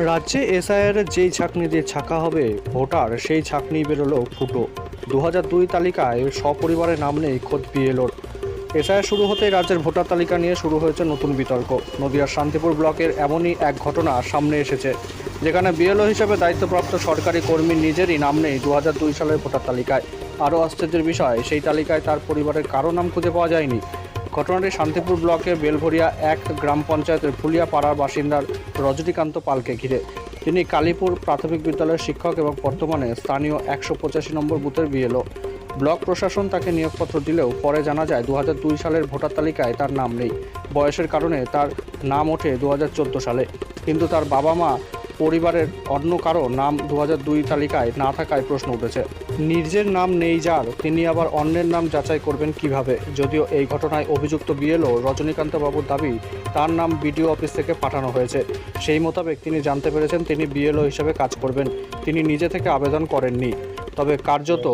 রাজ্যে এসআইআর যেই ছাকনি দিয়ে ছাকা হবে, ভোটার সেই ছাকনি বেরোলো ফুটো। দু দুই তালিকায় সপরিবারে নাম নেই খোদ বিএলওর এসআইআর শুরু হতেই রাজ্যের ভোটার তালিকা নিয়ে শুরু হয়েছে নতুন বিতর্ক। নদিয়ার শান্তিপুর ব্লকের এমনই এক ঘটনা সামনে এসেছে, যেখানে বিএলও হিসেবে দায়িত্বপ্রাপ্ত সরকারি কর্মীর নিজেরই নাম নেই দু হাজার দুই সালের ভোটার তালিকায়। আরও আশ্চর্যের বিষয়, সেই তালিকায় তার পরিবারের কারও নাম খুঁজে পাওয়া যায়নি। ঘটনাটি শান্তিপুর ব্লকের বেলভরিয়া এক গ্রাম পঞ্চায়েতের ফুলিয়া পাড়ার বাসিন্দার রজনীকান্ত পালকে ঘিরে। তিনি কালীপুর প্রাথমিক বিদ্যালয়ের শিক্ষক এবং বর্তমানে স্থানীয় একশো পঁচাশি নম্বর বুথের বিএলও। ব্লক প্রশাসন তাকে নিয়োগপত্র দিলেও পরে জানা যায় দু সালের ভোটার তালিকায় তার নাম নেই। বয়সের কারণে তার নাম ওঠে দু হাজার চোদ্দ সালে। কিন্তু তার বাবা মা পরিবারের অন্য কারও নাম দু দুই তালিকায় না থাকায় প্রশ্ন উঠেছে। নিজের নাম নেই যার তিনি আবার অন্যের নাম যাচাই করবেন কীভাবে? যদিও এই ঘটনায় অভিযুক্ত বিএলও রজনীকান্ত বাবুর দাবি তার নাম বিডিও অফিস থেকে পাঠানো হয়েছে। সেই মোতাবেক তিনি জানতে পেরেছেন তিনি বিএলও হিসেবে কাজ করবেন। তিনি নিজে থেকে আবেদন করেননি। তবে কার্যত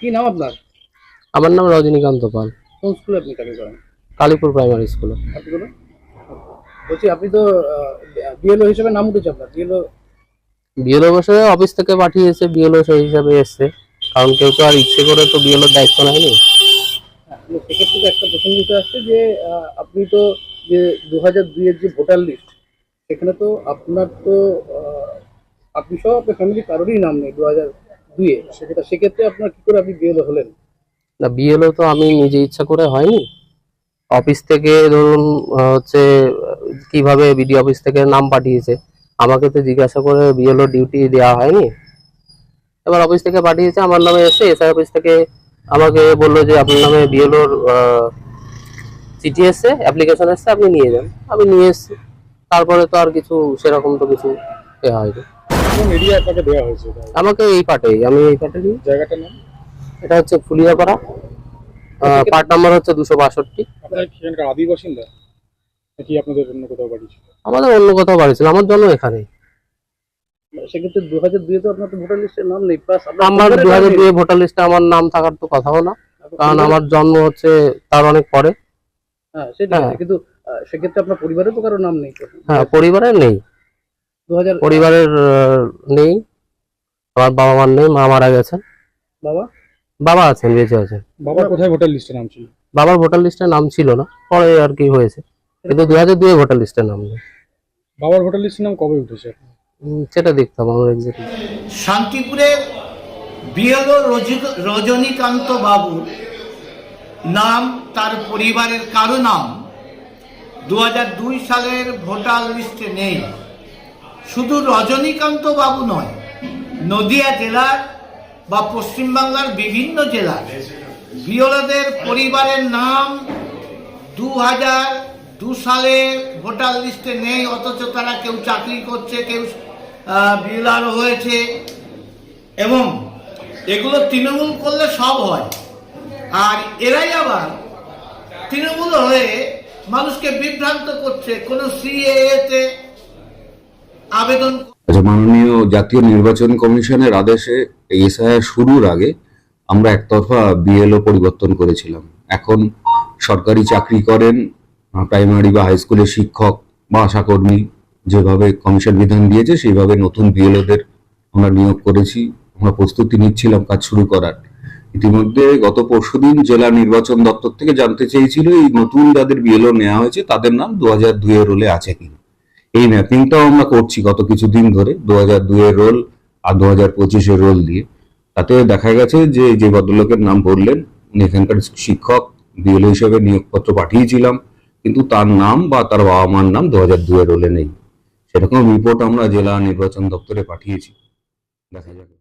কি নাম আপনার? আমার নাম রজনীকান্ত পাল। কোন স্কুলে আপনি চাকরি করেন? কালীপুর প্রাইমারি স্কুলে। আপনি বলুন বলছি আপনি তো বিএলও হিসেবে নাম উঠেছে আপনার। বিএলও বিএলও বসে অফিস থেকে পাঠিয়েছে বিএলও সেই হিসাবে এসছে। কারণ কেউ তো আর ইচ্ছে করে তো বিএলওর দায়িত্ব নেয়নি। সেক্ষেত্রে তো একটা প্রসঙ্গ উঠে আসছে যে আপনি তো যে দু হাজার দুইয়ের যে ভোটার লিস্ট সেখানে তো আপনার তো আপনি সহ আপনার ফ্যামিলি কারোরই নাম নেই দু হাজার দুইয়ে। সেটা সেক্ষেত্রে আপনার কি করে আপনি বিএলও হলেন? না বিএলও তো আমি নিজে ইচ্ছা করে হয়নি। অফিস থেকে ধরুন হচ্ছে কীভাবে বিডি অফিস থেকে নাম পাঠিয়েছে? আমাকে তো জিজ্ঞাসা করে বিএলও ডিউটি দেওয়া হয়নি। এবার অফিস থেকে পাঠিয়েছে আমার নামে এসে এসআই অফিস থেকে আমাকে বলল যে আপনার নামে বিএলওর চিঠি এসছে অ্যাপ্লিকেশন এসছে আপনি নিয়ে যান। আমি নিয়ে এসেছি। তারপরে তো আর কিছু সেরকম তো কিছু হয়নি। দেওয়া হয়েছে? আমাকে এই পাটেই আমি এই পাটেরই। জায়গাটার নাম? এটা হচ্ছে ফুলিয়াপাড়া। পার্ট নাম্বার হচ্ছে দুশো বাষট্টি। আপনার সেখানকার আদি বাসিন্দা নাকি আপনাদের অন্য কোথাও বাড়ি ছিল? আমাদের অন্য কোথাও বাড়ি ছিল আমার জন্য এখানে। সেক্ষেত্রে দু হাজার দুইয়ে তো আপনার তো ভোটার নাম নেই প্লাস আমার দু হাজার দুই ভোটার লিস্টে আমার নাম থাকার তো কথাও না কারণ আমার জন্ম হচ্ছে তার অনেক পরে। হ্যাঁ সেটা হ্যাঁ। কিন্তু সেক্ষেত্রে আপনার পরিবারে তো কারও নাম নেই হ্যাঁ পরিবারের নেই। পরিবারের নেই আমার বাবা মার নেই মা মারা গেছেন বাবা? বাবা আছেন বেঁচে আছেন। বাবার কোথায় ভোটার লিস্টে নাম ছিল? বাবার ভোটার লিস্টে নাম ছিল না পরে আর কি হয়েছে। কিন্তু দু হাজার দুই ভোটার লিস্টে নাম নেই। বাবার ভোটার লিস্টের নাম কবে উঠেছে? সেটা দেখতাম আমার exactly। শান্তিপুরের বিএলও রজি- রজনীকান্ত বাবুর নাম তার পরিবারের কারও নাম দু দুই সালের ভোটার লিস্টে নেই। শুধু রজনীকান্ত বাবু নয় নদিয়া জেলার বা পশ্চিমবাংলার বিভিন্ন জেলার বিএলওদের পরিবারের নাম দু হাজার দু সালে ভোটার লিস্টে নেই, অথচ তারা কেউ চাকরি করছে, কেউ বিএলআর হয়েছে। এবং এগুলো তৃণমূল করলে সব হয়। আর এরাই আবার তৃণমূল হয়ে মানুষকে বিভ্রান্ত করছে। কোনো সিএতে আবেদন আচ্ছা মাননীয় জাতীয় নির্বাচন কমিশনের আদেশে এসআইআর শুরুর আগে আমরা একতরফা বিএলও পরিবর্তন করেছিলাম। এখন সরকারি চাকরি করেন প্রাইমারি বা হাই স্কুলের শিক্ষক বা আশাকর্মী যেভাবে কমিশন বিধান দিয়েছে, সেইভাবে নতুন বিএলওদের আমরা নিয়োগ করেছি, আমরা প্রস্তুতি নিচ্ছিলাম, কাজ শুরু করার। ইতিমধ্যে গত পরশুদিন জেলা নির্বাচন দপ্তর থেকে জানতে চেয়েছিল, এই নতুন যাদের বিএলও নেওয়া হয়েছে, তাদের নাম দু হাজার দুইয়ের রোলে আছে কিনা এই ম্যাপিংটাও আমরা করছি গত কিছুদিন ধরে দু হাজার দুইয়ের রোল আর দু হাজার পঁচিশের রোল দিয়ে। তাতে দেখা গেছে যে যে ভদ্রলোকের নাম বললেন এখানকার শিক্ষক, বিএলও হিসেবে নিয়োগপত্র পাঠিয়েছিলাম। কিন্তু তার নাম বা তার বাবা মার নাম দু হাজার দুয়ের রোলে নেই। সেরকম রিপোর্ট আমরা জেলা নির্বাচন দপ্তরে পাঠিয়েছি। দেখা যাবে